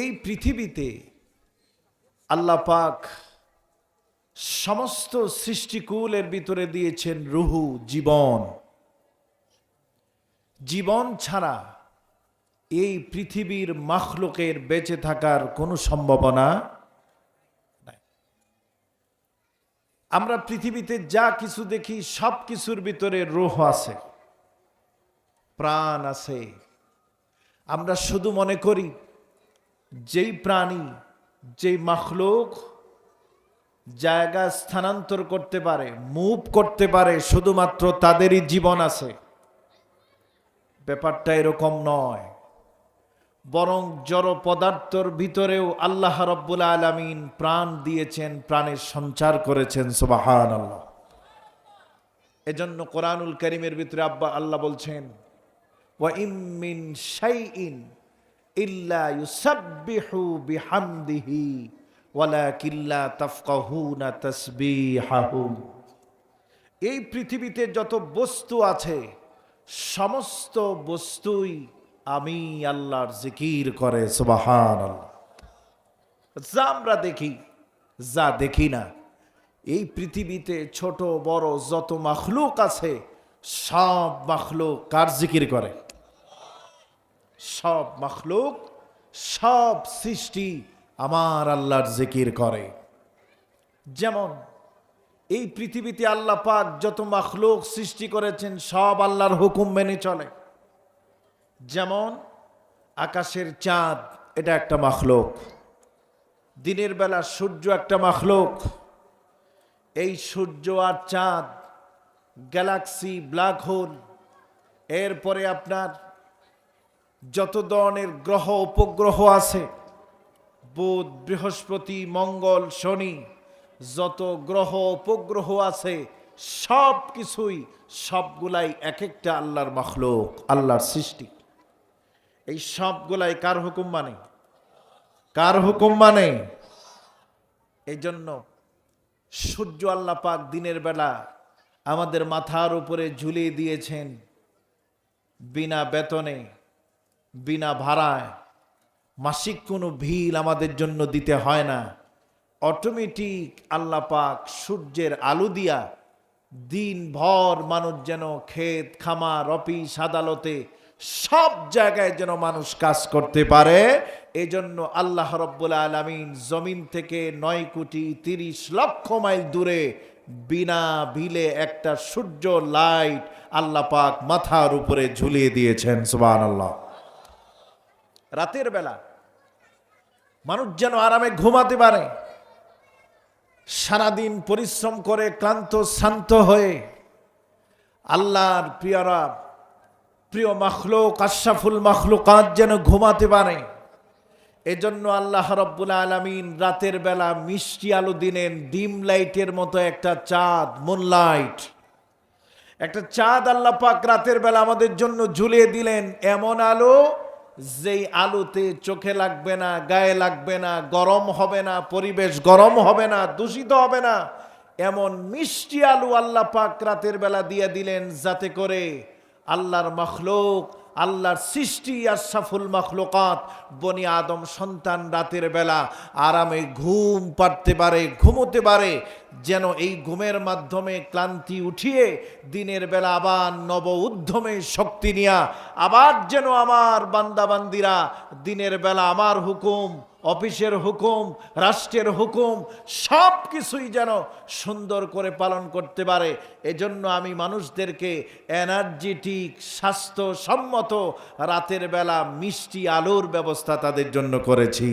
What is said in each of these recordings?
এই পৃথিবীতে আল্লাহ পাক সমস্ত সৃষ্টিকুলের ভিতরে দিয়েছেন রুহু, জীবন। জীবন ছাড়া এই পৃথিবীর মাখলোকের বেঁচে থাকার কোনো সম্ভাবনা নাই। আমরা পৃথিবীতে যা কিছু দেখি, সব কিছুর ভিতরে রোহ আছে, প্রাণ আছে। আমরা শুধু মনে করি যেই প্রাণী, যেই মাখলুক জায়গা স্থানান্তর করতে পারে মুভ করতে পারে, শুধুমাত্র তাদেরই জীবন আছে। ব্যাপারটা এরকম নয়। বরং জড় পদার্থর ভিতরেও আল্লাহ রব্বুল আলমিন প্রাণ দিয়েছেন, প্রাণের সঞ্চার করেছেন সুবাহান আল্লাহ এজন্য কোরআনুল করিমের ভিতরে আব্বা আল্লাহ বলছেন ওয়াইমিন শাইইন ইল্লা এই পৃথিবীতে যত বস্তু আছে, সমস্ত বস্তুই আমি আল্লাহর জিকির করে সুবাহান যা আমরা দেখি, যা দেখি না, এই পৃথিবীতে ছোট, বড় যত মাখলুক আছে, সব মাখলুক কার জিকির করে? সব মাখলুক, সব সৃষ্টি আমার আল্লাহর জিকির করে। যেমন, এই পৃথিবীতে আল্লাহ পাক যত মাখলুক সৃষ্টি করেছেন, সব আল্লাহর হুকুম মেনে চলে। যেমন, আকাশের চাঁদ, এটা একটা মাখলুক। দিনের বেলা সূর্য একটা মাখলুক। এই সূর্য আর চাঁদ, গ্যালাক্সি, ব্ল্যাক হোল। এরপরে আপনার যত ধরনের গ্রহ, উপগ্রহ আছে, বুধ, বৃহস্পতি, মঙ্গল, শনি, যত গ্রহ, উপগ্রহ আছে সব কিছুই সবগুলাই এক একটা আল্লাহর মখলুক, আল্লাহর সৃষ্টি। এই সবগুলাই কার হুকুম মানে? কার হুকুম মানে? এই জন্য সূর্য আল্লাহ পাক দিনের বেলা আমাদের মাথার উপরে ঝুলিয়ে দিয়েছেন বিনা বেতনে বিনা ভাড়ায়। মাসিক কোনো ভিল আমাদের জন্য দিতে হয় না। অটোমেটিক আল্লাহ পাক সূর্যের আলো দিয়া দিন ভর মানুষ যেন ক্ষেত, খামার, অফিস, আদালতে সব জায়গায় যেন মানুষ কাজ করতে পারে। এজন্য আল্লাহ রব্বুল আলমিন জমিন থেকে নয় কোটি তিরিশ লক্ষ মাইল দূরে বিনা ভিলে একটা সূর্য লাইট আল্লাহ পাক মাথার উপরে ঝুলিয়ে দিয়েছেন। সুবান আল্লাহ রাতের বেলা মানুষ যেন আরামে ঘুমাতে পারে, সারাদিন পরিশ্রম করে ক্লান্ত, শান্ত হয়ে আল্লাহর প্রিয়রা, প্রিয় মাখলুক, আশরাফুল মাখলুকাত যেন ঘুমাতে পারে। এজন্য আল্লাহ রব্বুল আলমিন রাতের বেলা মিষ্টি আলো দিলেন ডিম লাইটের মতো একটা চাঁদ, মুন লাইট। একটা চাঁদ আল্লাহ পাক রাতের বেলা আমাদের জন্য ঝুলিয়ে দিলেন। এমন আলো যেই আলুতে চোখে লাগবে না, গায়ে লাগবে না, গরম হবে না, পরিবেশ গরম হবে না, দূষিত হবে না, এমন মিষ্টি আলু আল্লাহ পাক রাতের বেলা দিয়ে দিলেন যাতে করে আল্লাহর মখলুক আল্লাহর সৃষ্টি আশাফুল মখলুকাত, বনি আদম সন্তান রাতের বেলা আরামে ঘুম পাড়তে পারে, ঘুমোতে পারে, যেন এই ঘুমের মাধ্যমে ক্লান্তি উঠিয়ে দিনের বেলা আবার নব উদ্যমে শক্তি নিয়া, আবার যেন আমার বান্দাবান্দিরা দিনের বেলা আমার হুকুম অফিসের হুকুম, রাষ্ট্রের হুকুম সব কিছুই যেন সুন্দর করে পালন করতে পারে। এজন্য আমি মানুষদেরকে এনার্জেটিক, স্বাস্থ্যসম্মত, রাতের বেলা মিষ্টি আলোর ব্যবস্থা তাদের জন্য করেছি।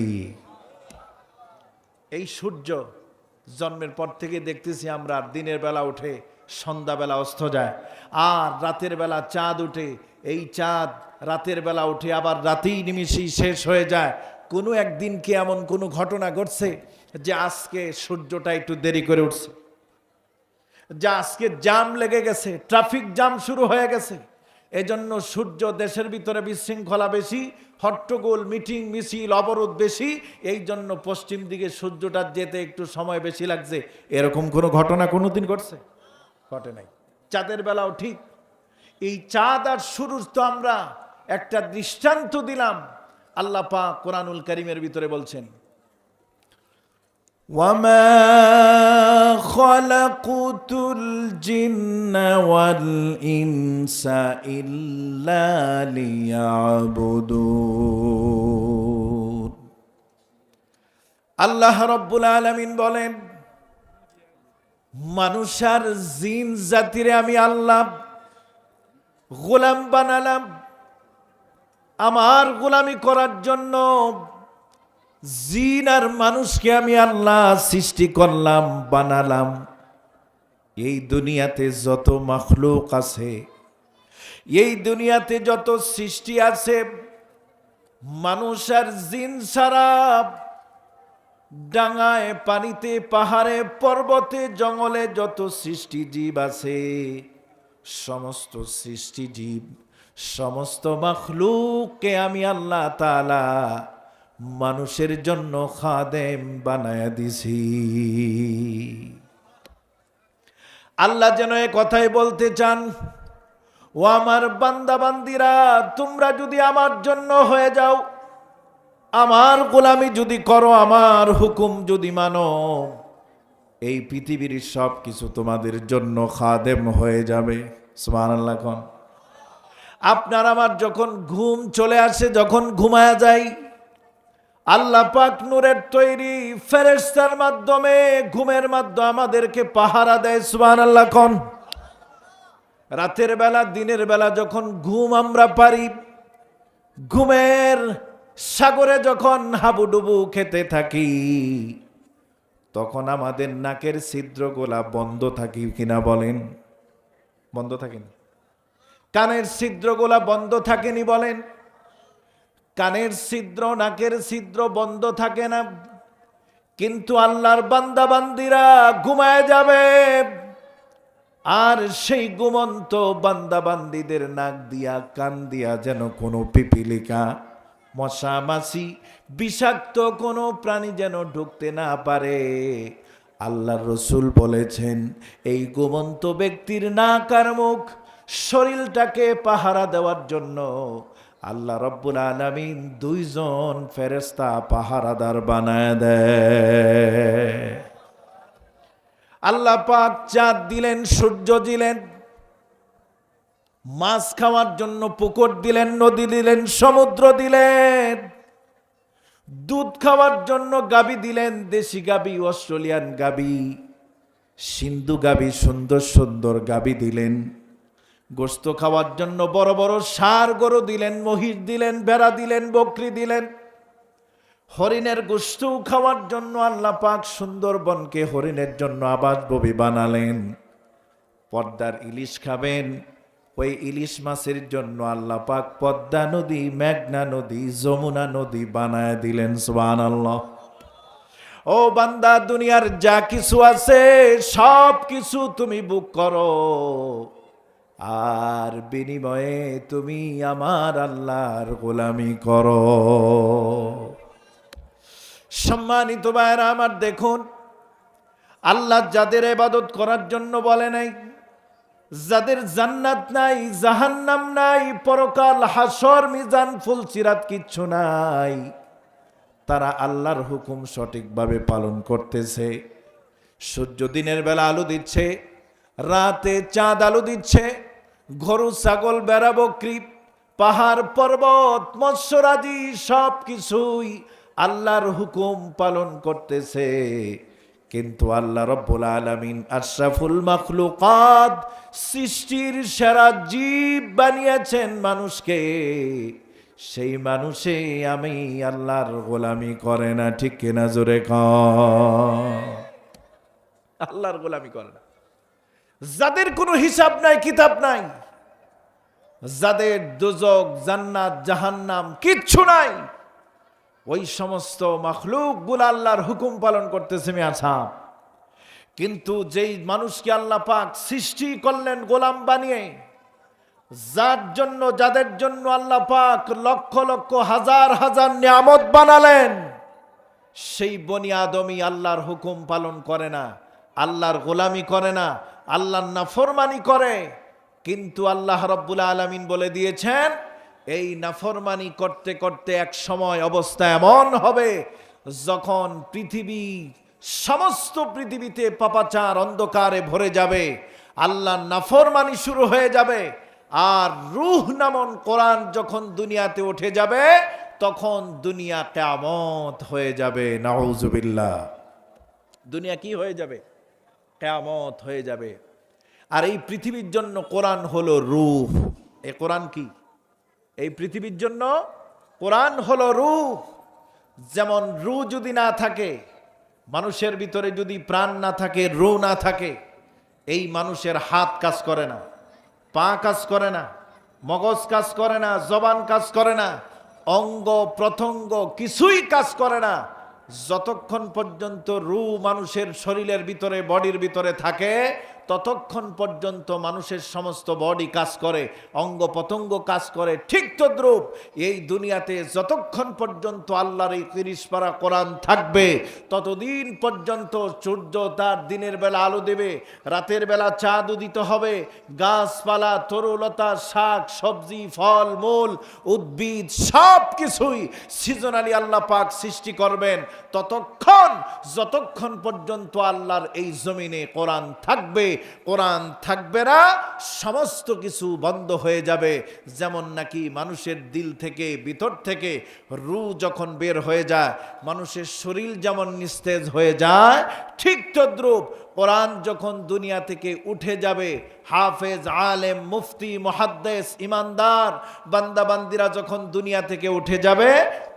এই সূর্য জন্মের পর থেকে দেখতেছি আমরা, দিনের বেলা উঠে সন্ধ্যাবেলা অস্ত যায়, আর রাতের বেলা চাঁদ উঠে, এই চাঁদ রাতের বেলা উঠে আবার রাতেই নিমিশেই শেষ হয়ে যায়। কোনো একদিন কি এমন কোনো ঘটনা ঘটছে যে আজকে সূর্যটা একটু দেরি করে উঠছে? যে আজকে জাম লেগে গেছে, ট্রাফিক জাম শুরু হয়ে গেছে। এজন্য সূর্য দেশের ভিতরে বিশৃঙ্খলা বেশি, হট্টগোল, মিটিং, মিছিল, অবরোধ বেশি। এই জন্য পশ্চিম দিকে সূর্যটা যেতে একটু সময় বেশি লাগছে। এরকম কোনো ঘটনা কোনোদিন ঘটছে? ঘটে নাই। চাঁদের বেলাও ঠিক। এই চাঁদ আর সূর্য তো আমরা একটা দৃষ্টান্ত দিলাম। আল্লাহ পাক কোরআনুল করিমের ভিতরে বলছেন وما خلقت الجن والإنس إلا ليعبدون আল্লাহ রব্বুল আলমিন বলেন মানুষ আর জিন জাতিরে আমি আল্লাহ গোলাম বানালাম আমার গোলামি করার জন্য জিন আর মানুষকে আমি আল্লাহ সৃষ্টি করলাম, বানালাম। এই দুনিয়াতে যত মখলুক আছে, এই দুনিয়াতে যত সৃষ্টি আছে, মানুষ আর জিন সারা ডাঙায় পানিতে, পাহাড়ে, পর্বতে, জঙ্গলে যত সৃষ্টি জীব আছে, সমস্ত সৃষ্টি জীব সমস্ত মখলুককে আমি আল্লাহ তালা মানুষের জন্য খাদেম বানায় দিছি। আল্লাহ যেন এ কথাই বলতে চান, ও আমার বান্দা বান্দিরা তোমরা যদি আমার জন্য হয়ে যাও, আমার গোলামি যদি করো, আমার হুকুম যদি মানো, এই পৃথিবীর সব কিছু তোমাদের জন্য খাদেম হয়ে যাবে। সুমান আল্লাহ আপনার আমার যখন ঘুম চলে আসে, যখন ঘুমায়া যাই আল্লাহ পাক নূরের তৈরি ফেরেস্তার মাধ্যমে ঘুমের মাধ্যমে আমাদেরকে পাহারা দেয় সুবান আল্লাহ কন। রাতের বেলা, দিনের বেলা যখন ঘুম আমরা পারি, ঘুমের সাগরে যখন হাবুডুবু খেতে থাকি, তখন আমাদের নাকের ছিদ্রগুলা বন্ধ থাকি কিনা বলেন। বন্ধ থাকেনি কানের ছিদ্রগুলা বন্ধ থাকেনি বলেন। কানের ছিদ্র, নাকের ছিদ্র বন্ধ থাকে না। কিন্তু আল্লাহর বান্দা বান্দিরা ঘুমায় যাবে। আর সেই ঘুমন্ত বান্দাবান্দিদের নাক দিয়া, কান দিয়া যেন কোনো পিপিলিকা মশা মাছি বিষাক্ত কোনো প্রাণী যেন ঢুকতে না পারে। আল্লাহর রসুল বলেছেন, এই ঘুমন্ত ব্যক্তির নাক আর মুখ শরীরটাকে পাহারা দেওয়ার জন্য আল্লাহ রব্বুল আলমিন দুইজন ফেরেস্তা পাহারাদার বানায় দেয়। আল্লাহ পাক চাঁদ দিলেন, সূর্য দিলেন, মাছ খাওয়ার জন্য পুকুর দিলেন, নদী দিলেন, সমুদ্র দিলেন, দুধ খাওয়ার জন্য গাবি দিলেন, দেশি গাবি, অস্ট্রেলিয়ান গাবি, সিন্ধু গাবি, সুন্দর সুন্দর গাবি দিলেন। গোস্ত খাওয়ার জন্য বড় বড় সার গরু দিলেন, মহিষ দিলেন বেড়া দিলেন, বকরি দিলেন। হরিণের গোস্ত খাওয়ার জন্য আল্লাহ পাক সুন্দরবনকে হরিণের জন্য আবাস ববি বানালেন। পদ্মার ইলিশ খাবেন, ওই ইলিশ মাছের জন্য আল্লাহ পাক পদ্মা নদী, মেঘনা নদী, যমুনা নদী বানায় দিলেন সুবান আল্লাহ ও বান্দা, দুনিয়ার যা কিছু আছে সব কিছু তুমি বুক করো। আর বিনিময়ে তুমি আমার আল্লাহর গোলামি করো। সম্মানিত ভাইরা আমার দেখুন, আল্লাহ যাদের এবাদত করার জন্য বলে নাই, যাদের জান্নাত নাই, জাহান্নাম নাই, পরকাল হাসর, মিজান ফুলচিরাত কিচ্ছু নাই, তারা আল্লাহর হুকুম সঠিকভাবে পালন করতেছে। সূর্য দিনের বেলা আলো দিচ্ছে, রাতে চাঁদ আলো দিচ্ছে গরু, ছাগল বেড়া বকরি, পাহাড়, পর্বত মৎস্যরাজি সব কিছুই আল্লাহর হুকুম পালন করতেছে। কিন্তু আল্লাহ রব্বুল আলমিন আশরাফুল মখলুকাত সৃষ্টির সেরা জীব বানিয়েছেন মানুষকে। সেই মানুষে আমি আল্লাহর গোলামি করে না, ঠিক কিনা জোরে ক আল্লাহর গোলামি করে না। যাদের কোনো হিসাব নাই, কিতাব নাই, যাদের দুজক জান্নাত, জাহান্নাম কিচ্ছু নাই, ওই সমস্ত মখলুকগুলো আল্লাহর হুকুম পালন করতেছে মিয়া সাহ কিন্তু যেই মানুষকে আল্লাহ পাক সৃষ্টি করলেন গোলাম বানিয়ে, যার জন্য, যাদের জন্য আল্লাহ পাক লক্ষ লক্ষ হাজার হাজার নিয়ামত বানালেন, সেই বনি আল্লাহর হুকুম পালন করে না, আল্লাহর গোলামি করে না আল্লাহর নাফরমানি করে। কিন্তু আল্লাহ রব্বুল আলমিন বলে দিয়েছেন, এই নাফরমানি করতে করতে এক সময় অবস্থা এমন হবে যখন পৃথিবী, সমস্ত পৃথিবীতে পাপাচার অন্ধকারে ভরে যাবে, আল্লাহ নাফরমানি শুরু হয়ে যাবে। আর রুহ নামন কোরআন যখন দুনিয়াতে উঠে যাবে, তখন দুনিয়া কেমত হয়ে যাবে। নাউজুবিল্লাহ। দুনিয়া কি হয়ে যাবে? কেয়ামত হয়ে যাবে। আর এই পৃথিবীর জন্য কোরআন হলো রূহ এ কোরআন কি? এই পৃথিবীর জন্য কোরআন হলো রূহ যেমন রু যদি না থাকে, মানুষের ভিতরে যদি প্রাণ না থাকে, রু না থাকে, এই মানুষের হাত কাজ করে না, পা কাজ করে না, মগজ কাজ করে না, জবান কাজ করে না, অঙ্গ প্রত্যঙ্গ কিছুই কাজ করে না। যতক্ষণ পর্যন্ত রু মানুষের শরীরের ভিতরে বডির ভিতরে থাকে ততক্ষণ পর্যন্ত মানুষের সমস্ত বডি কাজ করে অঙ্গ পতঙ্গ কাজ করে, ঠিক তদ্রূপ এই দুনিয়াতে যতক্ষণ পর্যন্ত আল্লাহর এই তিরিশ পারা কোরআন থাকবে, ততদিন পর্যন্ত সূর্য তার দিনের বেলা আলো দেবে, রাতের বেলা চাঁদ উদিত হবে, গাছপালা, তরুলতা, শাক, সবজি, ফল, মূল, উদ্ভিদ সব কিছুই সিজনালি আল্লাহ পাক সৃষ্টি করবেন, ততক্ষণ, যতক্ষণ পর্যন্ত আল্লাহর এই জমিনে কোরআন থাকবে কোরআন থাকবে না, সমস্ত কিছু বন্ধ হয়ে যাবে। যেমন নাকি মানুষের দিল থেকে, ভিতর থেকে রু যখন বের হয়ে যায়, মানুষের শরীর যেমন নিস্তেজ হয়ে যায়, ঠিক তদ্রূপ কোরআন যখন দুনিয়া থেকে উঠে যাবে, হাফেজ, আলেম, মুফতি, মহাদ্দেস, ইমানদার, বান্দাবান্দিরা যখন দুনিয়া থেকে উঠে যাবে,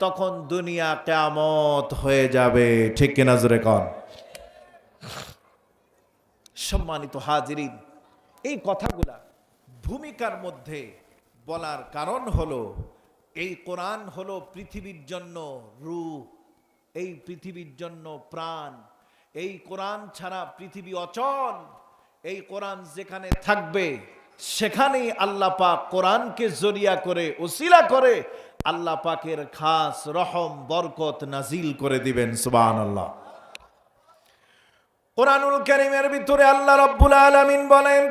তখন দুনিয়া কেমত হয়ে যাবে। ঠিক কিনা জোরে কন? সম্মানিত হাজিরিন, এই কথাগুলা ভূমিকার মধ্যে বলার কারণ হলো, এই কোরআন হলো পৃথিবীর জন্য রূহ এই পৃথিবীর জন্য প্রাণ, এই কোরআন ছাড়া পৃথিবী অচল, এই কোরআন যেখানে থাকবে, সেখানেই আল্লাহ পাক কোরআনকে জরিয়া করে, ওসিলা করে আল্লাহ পাকের খাস রহম, বরকত নাজিল করে দিবেন সুবহান আল্লাহ কোরআনুল কারীমের ভিতরে আল্লাহ রাব্বুল আলামিন বলেন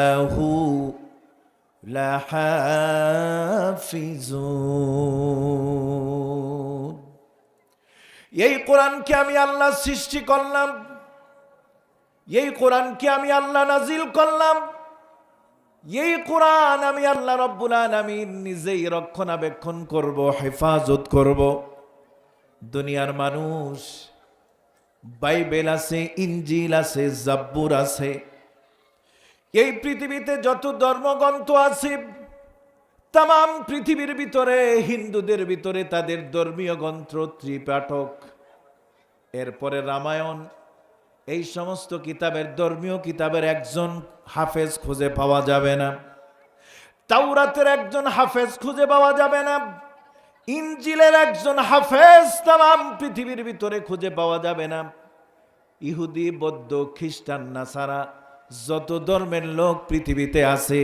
লাহু লাহাফিজুন। এই কোরআনকে আমি আল্লাহ সৃষ্টি করলাম, এই কোরআনকে আমি আল্লাহ নাজিল করলাম। এই কোরআন আমি আল্লাহ রব্বুল আলামিন নিজেই রক্ষণাবেক্ষণ করব, হেফাজত করব। দুনিয়ার মানুষ, বাইবেল আছে ইঞ্জিল আছে, জাব্বুর আছে। এই পৃথিবীতে যত ধর্মগ্রন্থ আছে তাম পৃথিবীর ভিতরে, হিন্দুদের ভিতরে তাদের ধর্মীয় গ্রন্থ, ত্রিপাঠক, এরপরে রামায়ণ এই সমস্ত কিতাবের, ধর্মীয় কিতাবের একজন হাফেজ খুঁজে পাওয়া যাবে না। তাওরাতের একজন হাফেজ খুঁজে পাওয়া যাবে না। ইঞ্জিলের একজন হাফেজ তাম পৃথিবীর ভিতরে খুঁজে পাওয়া যাবে না। ইহুদি, বৌদ্ধ, খ্রিস্টান, নাসারা যত ধর্মের লোক পৃথিবীতে আছে,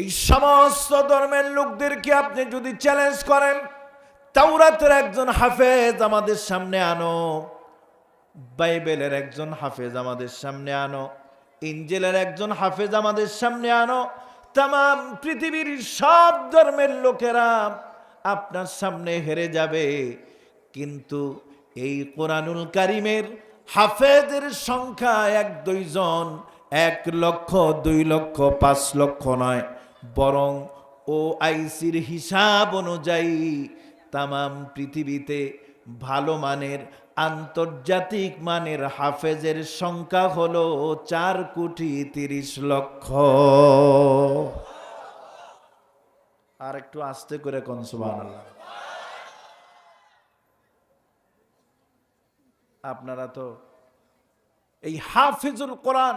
এই সমস্ত ধর্মের লোকদেরকে আপনি যদি চ্যালেঞ্জ করেন, তাওরাতের একজন হাফেজ আমাদের সামনে আনো। বাইবেলের একজন হাফেজ আমাদের সামনে আনো, ইঞ্জেলের একজন হাফেজ আমাদের সামনে আনো তাম পৃথিবীর সব ধর্মের লোকেরা আপনার সামনে হেরে যাবে। কিন্তু এই কোরআনুল কারিমের হাফেজের সংখ্যা এক দুইজন এক লক্ষ, দুই লক্ষ, পাঁচ লক্ষ নয়, বরং ও আইসির হিসাব অনুযায়ী তামাম পৃথিবীতে ভালো মানের আন্তর্জাতিক মানের হাফেজের সংখ্যা হলো চার কোটি তিরিশ লক্ষ। আর একটু আস্তে করে কনসুবান আপনারা তো এই হাফিজুল কোরআন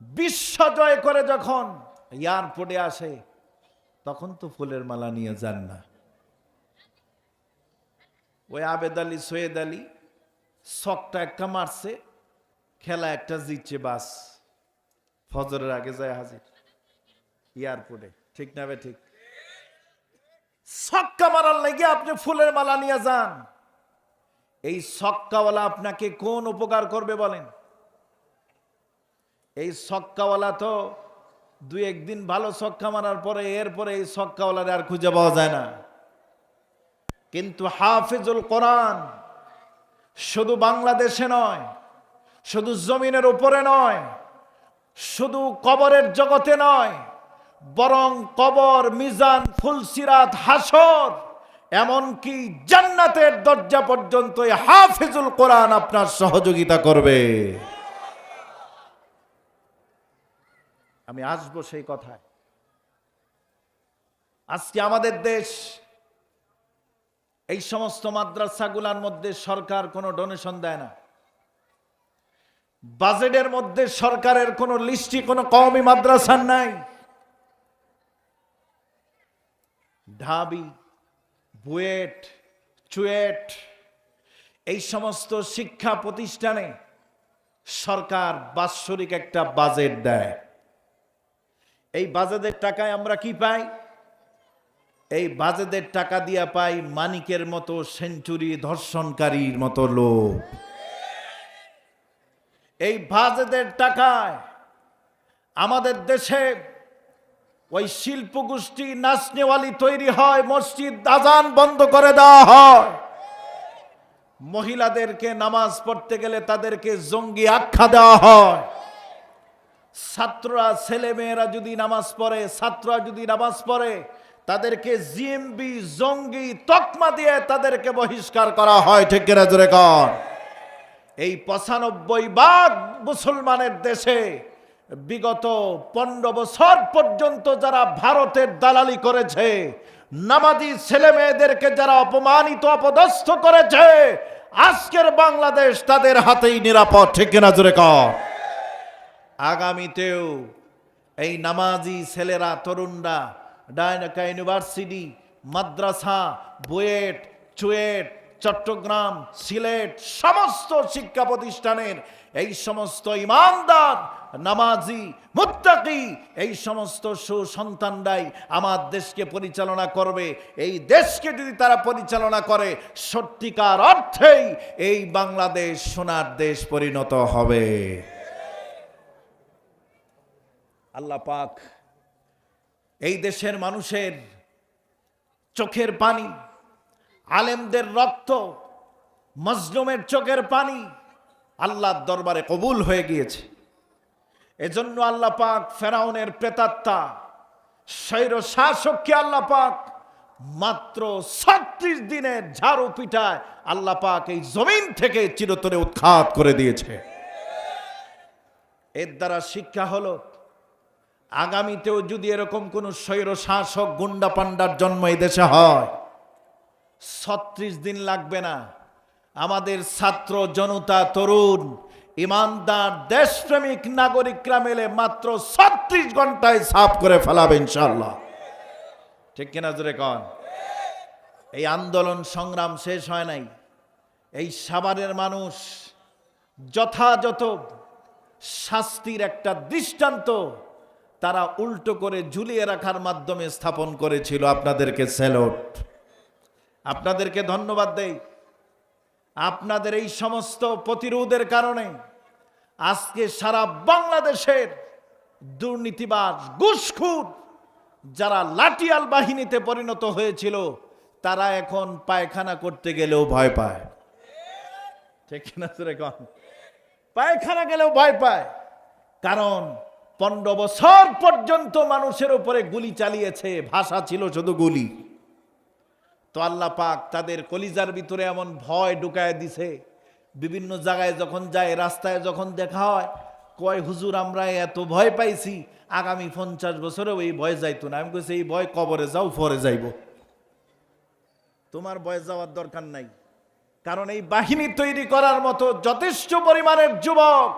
বিশ্ব জয় করে যখন এয়ারপোর্টে আসে, তখন তো ফুলের মালা নিয়ে যান না। ওই আবেদ আলী, সৈয়দ আলী, শখটা একটা মারছে, খেলা একটা জিতছে, বাস। ফজরের আগে যায় হাজির, এয়ারপোর্টে। ঠিক না ঠিক? ছক্কা মারার লেগে আপনি ফুলের মালা নিয়ে যান। এই সক্কাওয়ালা আপনাকে কোন উপকার করবে বলেন? এই সক্কাওয়ালা তো দুই একদিন ভালো সক্কা মারার পরে, এরপরে এই সক্কাওয়ালার আর খুঁজে পাওয়া যায় না। কিন্তু হাফিজুল কোরআন শুধু বাংলাদেশে নয়, শুধু জমিনের উপরে নয়, শুধু কবরের জগতে নয়, বরং কবর, মিজান, ফুলসিরাত হাসর এমনকি জান্নাতের দরজা পর্যন্ত হাফিজুল কোরআন আপনার সহযোগিতা করবে। আমি আসব সেই কথায়। আজকে আমাদের দেশ এই সমস্ত মাদ্রাসাগুলোর মধ্যে সরকার কোনো ডোনেশন দেয় না। বাজেটের মধ্যে সরকারের কোনো লিস্টি কোনো কওমি মাদ্রাসার নাই। ঢাবি, বুয়েট, চুয়েট, এই সমস্ত শিক্ষা প্রতিষ্ঠানে সরকার বাৎসরিক একটা বাজেট দেয়। এই বাজেটের টাকায় আমরা কি পাই? এই বাজেদের টাকা দিয়া পাই মানিকের মতো সেঞ্চুরি ধর্ষণকারীর মতো লোক। এই বাজেদের টাকায় আমাদের দেশে ওই শিল্প গোষ্ঠী নাচনেওয়ালি তৈরি হয়, মসজিদ দাজান বন্ধ করে দেওয়া হয়। মহিলাদেরকে নামাজ পড়তে গেলে তাদেরকে জঙ্গি আখ্যা দেওয়া হয়। ছাত্ররা ছেলে মেয়েরা যদি নামাজ পড়ে, ছাত্ররা যদি নামাজ পড়ে তাদেরকে জিএমবি, জঙ্গি তকমা দিয়ে তাদেরকে বহিষ্কার করা হয়, ঠিক কিনা জোরে কর এই পঁচানব্বই ভাগ মুসলমানের দেশে বিগত পনেরো বছর পর্যন্ত যারা ভারতের দালালি করেছে, নামাজি ছেলে মেয়েদেরকে যারা অপমানিত, অপদস্থ করেছে, আজকের বাংলাদেশ তাদের হাতেই নিরাপদ, ঠিক কিনা জোরে কর আগামীতেও এই নামাজি ছেলেরা, তরুণরা ডায়নাকা ইউনিভার্সিটি, মাদ্রাসা, বুয়েট, চুয়েট, চট্টগ্রাম, সিলেট, সমস্ত শিক্ষা প্রতিষ্ঠানের এই সমস্ত ইমানদার, নামাজি, মুত্তাকি, এই সমস্ত সুসন্তানরাই আমার দেশকে পরিচালনা করবে। এই দেশকে যদি তারা পরিচালনা করে, সত্যিকার অর্থেই এই বাংলাদেশ সোনার দেশ পরিণত হবে। আল্লাহ পাক এই দেশের মানুষের চোখের পানি, আলেমদের রক্ত, মজলুমের চোখের পানি আল্লাহর দরবারে কবুল হয়ে গিয়েছে। এজন্য আল্লাহ পাক ফেরাউনের প্রেতাত্মা শৈর শাসককে আল্লাহ পাক মাত্র ছত্রিশ দিনের ঝাড়ু পিঠায় আল্লাহ পাক এই জমিন থেকে চিরতরে উৎখাত করে দিয়েছে। এর দ্বারা শিক্ষা হলো আগামীতেও যদি এরকম কোন স্বৈর শাসক গুন্ডা পান্ডার জন্ম দেশে হয়, ছত্রিশ দিন লাগবে না। আমাদের ছাত্র জনতা তরুণ, ইমানদার, দেশপ্রেমিক নাগরিকরা মেলে মাত্র ছত্রিশ ঘন্টায় সাফ করে ফেলাবে ইনশাল্লাহ ঠিক কিনা জোরে কন? এই আন্দোলন সংগ্রাম শেষ হয় নাই। এই সাভারের মানুষ যথাযথ শাস্তির একটা দৃষ্টান্ত তারা উল্টো করে ঝুলিয়ে রাখার মাধ্যমে স্থাপন করেছিল আপনাদেরকে স্যালট। আপনাদেরকে ধন্যবাদ দেই। আপনাদের এই সমস্ত প্রতিরোধের কারণে আজকে সারা বাংলাদেশের দুর্নীতিবাজ, ঘুষখুর যারা লাঠিয়াল বাহিনীতে পরিণত হয়েছিল, তারা এখন পায়খানা করতে গেলেও ভয় পায়। ঠিক না পায়খানা গেলেও ভয় পায়। কারণ পনেরো বছর পর্যন্ত মানুষের উপরে গুলি চালিয়েছে, ভাষা ছিল শুধু গুলি। তো আল্লাহ পাক তাদের কলিজার ভিতরে এমন ভয় ঢুকায় দিছে। বিভিন্ন জায়গায় যখন যায়, রাস্তায় যখন দেখা হয়, কয়, হুজুর, আমরা এত ভয় পাইছি, আগামী পঞ্চাশ বছরেও এই ভয় যাইতো না। আমি কইছি, এই ভয় কবরে যাও, পরে যাইব। তোমার ভয় যাওয়ার দরকার নাই। কারণ এই বাহিনী তৈরি করার মতো যথেষ্ট পরিমাণের যুবক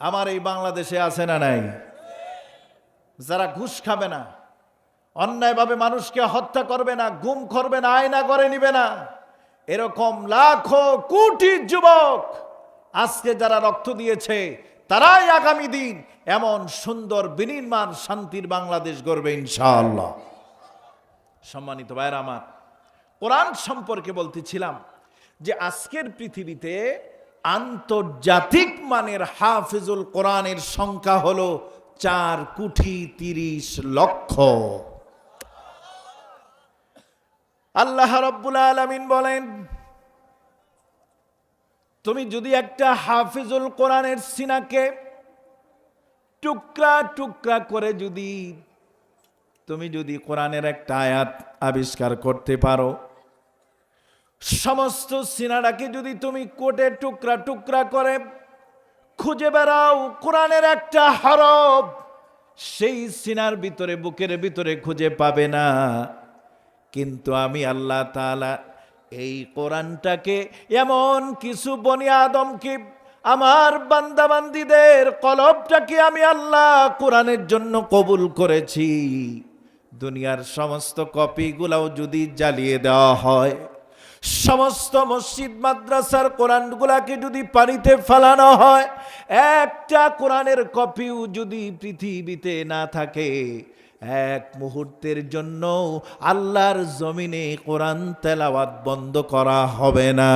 আমার এই বাংলাদেশে আছে না নাই? যারা ঘুষ খাবে না, অন্যায়ভাবে মানুষকে হত্যা করবে না, গুম করবে না, আয়না করে নিবে না, এরকম লাখো কোটি যুবক আজকে যারা রক্ত দিয়েছে, তারাই আগামী দিন এমন সুন্দর বিনির্মাণ শান্তির বাংলাদেশ গড়বে ইনশাআল্লাহ। সম্মানিত ভাইয়ের আমার, কোরআন সম্পর্কে বলতেছিলাম যে আজকের পৃথিবীতে আন্তর্জাতিক মানের হাফিজুল কোরআনের সংখ্যা হলো চার কোটি তিরিশ লক্ষ। আল্লাহ রব্বুল আলমিন বলেন, তুমি যদি একটা হাফিজুল কোরআনের সিনাকে টুকরা টুকরা করে যদি, তুমি যদি কোরআনের একটা আয়াত আবিষ্কার করতে পারো সমস্ত সিনাটাকে যদি তুমি কোটে টুকরা টুকরা করে খুঁজে বেড়াও, কোরআনের একটা হরফ, সেই সিনার ভিতরে, বুকের ভিতরে খুঁজে পাবে না। কিন্তু আমি আল্লাহ তাআলা এই কোরআনটাকে এমন কিছু বনি আদমকে, আমার বান্দাবান্দিদের কলবটাকে আমি আল্লাহ কোরআনের জন্য কবুল করেছি। দুনিয়ার সমস্ত কপিগুলাও যদি জ্বালিয়ে দেওয়া হয় সমস্ত মসজিদ, মাদ্রাসার কোরআনগুলাকে যদি পানিতে ফেলানো হয়, একটা কোরআনের কপিও যদি পৃথিবীতে না থাকে, এক মুহূর্তের জন্য আল্লাহর জমিনে কোরআন তেলাওয়াত বন্ধ করা হবে না।